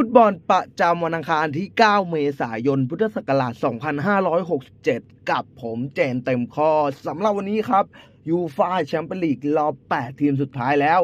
ฟุตบอลประจำวันอังคารที่ 9 เมษายน พุทธศักราช 2567 กับผมเจนเต็มคอสำหรับวันนี้ครับยูฟาแชมเปี้ยนลีกรอบ 8 ทีมสุดท้ายแล้ว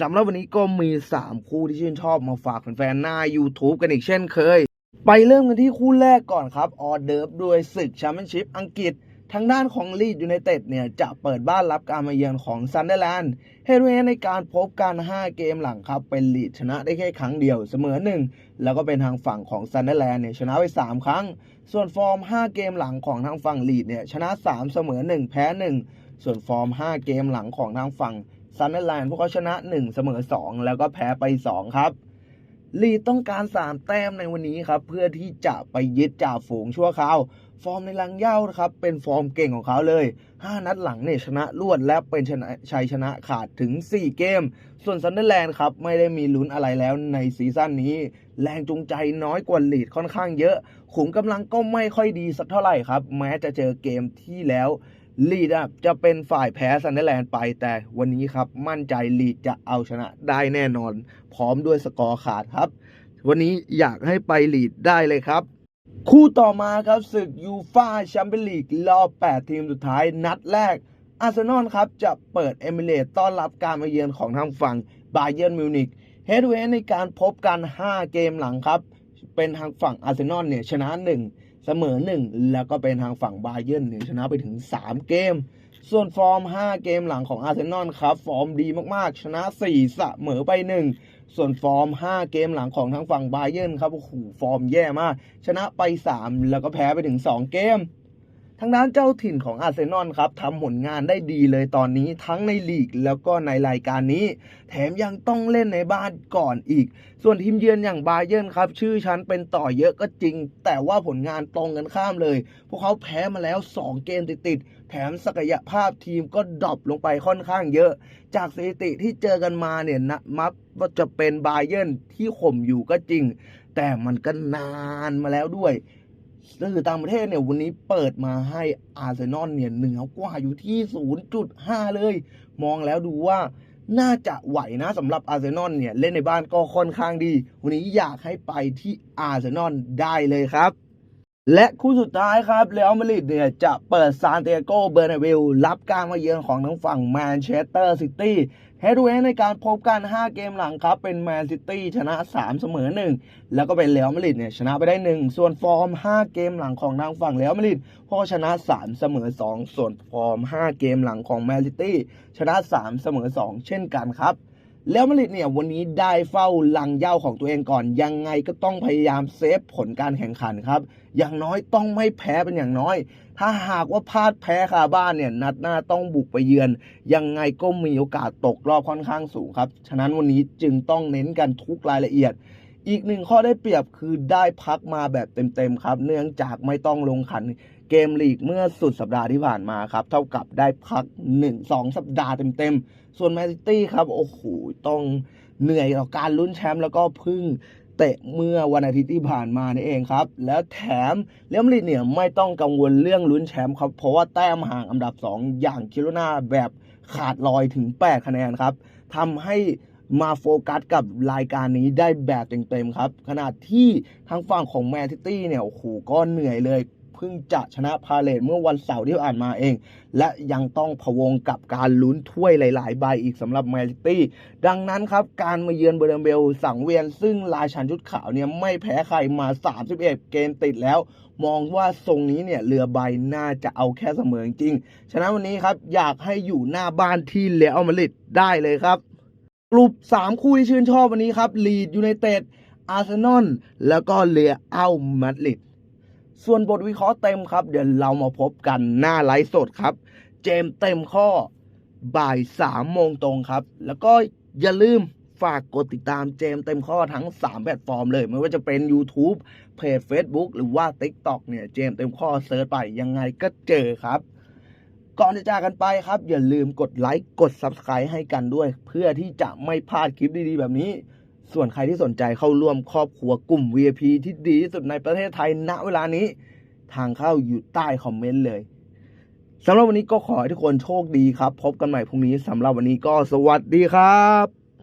สำหรับวันนี้ก็มี 3 คู่ที่ชื่นชอบมาฝากแฟนๆหน้า YouTube กันอีกเช่นเคย ไปเริ่มกันที่คู่แรกก่อนครับ ออเดิร์ฟด้วยศึกแชมเปี้ยนชิพอังกฤษ ทางด้านของลีดยูไนเต็ดเนี่ยจะเปิดบ้านรับการมาเยือนของซันเดอร์แลนด์เฮดเวย์ในการพบกัน 5 เกมหลังครับ เป็นลีดชนะได้แค่ครั้งเดียวเสมอหนึ่งแล้วก็เป็นทางฝั่งของซันเดอร์แลนด์เนี่ยชนะไป 3 ครั้ง ส่วนฟอร์ม 5 เกมหลังของทางฝั่งลีดเนี่ยชนะ 3 เสมอ 1 แพ้ 1 ส่วนฟอร์ม 5 เกมหลังของทางฝั่งซันเดอร์แลนด์พวกเขาชนะ 1 เสมอ 2 แล้วก็แพ้ไป 2 ครับ ลีดต้องการ 3 แต้มในวันนี้ครับ เพื่อที่จะไปยึดจ่าฝูงชั่วคราว ฟอร์มในลังเย่านะครับ เป็นฟอร์มเก่งของเขาเลย 5 นัดหลังเนี่ยชนะรวดและเป็นชนะชัยชนะขาดถึง 4 เกม ส่วนซันเดอร์แลนด์ครับ ไม่ได้มีลุ้นอะไรแล้วในซีซั่นนี้ แรงจูงใจน้อยกว่าลีดค่อนข้างเยอะ ขุมกำลังก็ไม่ค่อยดีสักเท่าไหร่ครับ แม้จะเจอเกมที่แล้ว ลีดอะจะเป็นฝ่ายแพ้ซันเดอร์แลนด์ไป แต่วันนี้ครับมั่นใจลีดจะเอาชนะได้แน่นอน พร้อมด้วยสกอร์ขาดครับ วันนี้อยากให้ไปลีดได้เลยครับ คู่ต่อมาครับศึกยูฟาแชมเปี้ยนลีกรอบ 8 ทีมสุดท้ายนัดแรกอาร์เซนอลครับจะเปิดเอมิเรตต้อนรับการมาเยือนของทางฝั่งบาเยิร์นมิวนิกเฮดเวย์ในการพบกัน 5 เกมหลังครับ เป็นทางฝั่งอาร์เซนอลเนี่ยชนะ 1 เสมอ 1 แล้วก็เป็นทางฝั่งบาเยิร์นเนี่ยชนะไปถึง 3 เกม ส่วนฟอร์ม 5 เกมหลังของอาร์เซนอลครับ ฟอร์มดีมากๆ ชนะ 4 เสมอไป 1 ส่วนฟอร์ม 5 เกมหลังของทางฝั่งบาเยิร์นครับโอ้โหฟอร์มแย่มาก ชนะไป 3 แล้วก็แพ้ไปถึง 2 เกม ทางด้านเจ้าถิ่นของอาร์เซนอลครับทำผลงานได้ดีเลยตอนนี้ทั้งในลีกแล้วก็ในรายการนี้ แถมยังต้องเล่นในบ้านก่อนอีก ส่วนทีมเยือนอย่างบาเยิร์นครับ ชื่อชั้นเป็นต่อเยอะก็จริง แต่ว่าผลงานตรงกันข้ามเลย พวกเขาแพ้มาแล้ว 2 เกมติดๆแถมศักยภาพทีมก็ดรอปลงไปค่อนข้างเยอะ จากสถิติที่เจอกันมาเนี่ยนะมักว่าจะเป็นบาเยิร์นที่ข่มอยู่ก็จริง แต่มันก็นานมาแล้วด้วย สื่อต่างประเทศเนี่ยวันนี้เปิดมาให้อาร์เซนอลเนี่ยเหนือกว่าอยู่ที่ 0.5 เลย มองแล้วดูว่าน่าจะไหวนะสำหรับอาร์เซนอลเนี่ย เล่นในบ้านก็ค่อนข้างดี วันนี้อยากให้ไปที่อาร์เซนอลได้เลยครับ และคู่สุดท้ายครับเรอัลมาดริดเนี่ย จะเปิดซานเตียโกเบอร์นาเบลรับการมาเยือนของทั้งฝั่งแมนเชสเตอร์ซิตี้ เฮดเวย์ในการพบกัน 5 เกมหลังครับ เป็นแมนซิตี้ชนะ 3 เสมอ 1 แล้วก็เป็นเรอัลมาดริดเนี่ยชนะไปได้ 1 ส่วนฟอร์ม 5 เกมหลังของทางฝั่งเรอัลมาดริดพ่อชนะ 3 เสมอ 2 ส่วนฟอร์ม 5 เกมหลังของแมนซิตี้ชนะ 3 เสมอ 2 เช่นกันครับ แล้วมาดริดเนี่ยวันนี้ได้เฝ้าลังเย่าของตัวเองก่อน ยังไงก็ต้องพยายามเซฟผลการแข่งขันครับ อย่างน้อยต้องไม่แพ้เป็นอย่างน้อย ถ้าหากว่าพลาดแพ้คาบ้านเนี่ยนัดหน้าต้องบุกไปเยือน ยังไงก็มีโอกาสตกรอบค่อนข้างสูงครับ ฉะนั้นวันนี้จึงต้องเน้นกันทุกรายละเอียด อีกหนึ่งข้อได้เปรียบคือได้พักมาแบบเต็มๆครับ เนื่องจากไม่ต้องลงขัน เกมลีกเมื่อสุดสัปดาห์ที่ผ่านมาครับ เท่ากับได้พัก 1-2 สัปดาห์เต็มๆ ส่วนแมนซิตี้ครับ โอ้โห ต้องเหนื่อยกับการลุ้นแชมป์แล้วก็พึ่งเตะเมื่อวันอาทิตย์ที่ผ่านมานี่เองครับ แล้วแถมเลี้ยมลิดเนี่ยไม่ต้องกังวลเรื่องลุ้นแชมป์ครับ เพราะว่าแต้มห่างอันดับ 2 อย่างคิโรนาแบบขาดลอยถึง 8 คะแนนครับทำให้มาโฟกัสกับรายการนี้ได้แบบเต็มๆครับ ขนาดที่ทางฝั่งของแมนซิตี้เนี่ยโอ้โหก็เหนื่อยเลย เพิ่งจะชนะพาเลตเมื่อวันเสาร์ที่ผ่านมาเอง และยังต้องพะวงกับการลุ้นถ้วยหลาย ๆ ใบอีกสำหรับแมนซิตี้ ดังนั้นครับ การมาเยือนเบอร์เบลสังเวียนซึ่งราชันชุดขาวเนี่ยไม่แพ้ใครมา 31 เกมติดแล้ว มองว่าทรงนี้เนี่ยเรือใบน่าจะเอาแค่เสมอจริง ฉะนั้นวันนี้ครับอยากให้อยู่หน้าบ้านที่เลอัลมาดริดได้เลยครับกลุ่ม3คู่ที่ชื่นชอบวันนี้ครับลีดยูไนเต็ดอาร์เซนอลแล้วก็เรอัลมาดริด ส่วนบทวิเคราะห์เต็มครับ เดี๋ยวเรามาพบกันหน้าไลฟ์สดครับ เจมเต็มข้อบ่ายสามโมงตรงครับ แล้วก็อย่าลืมฝากกดติดตามเจมเต็มข้อทั้ง 3 แพลตฟอร์มเลย ไม่ว่าจะเป็น YouTube เพจ Facebook หรือว่า TikTok เนี่ยเจมเต็มข้อเซิร์ชไปยังไงก็เจอครับ ก่อนจะจากกันไปครับ อย่าลืมกดไลค์กด Subscribe ให้กันด้วย เพื่อที่จะไม่พลาดคลิปดีๆ แบบนี้ ส่วนใครที่สนใจเข้าร่วมครอบครัวกลุ่ม VIP ที่ดีที่สุดในประเทศไทยณเวลานี้ ทางเข้าอยู่ใต้คอมเมนต์เลยสำหรับวันนี้ก็ขอให้ทุกคนโชคดีครับ พบกันใหม่พรุ่งนี้สำหรับวันนี้ก็สวัสดีครับ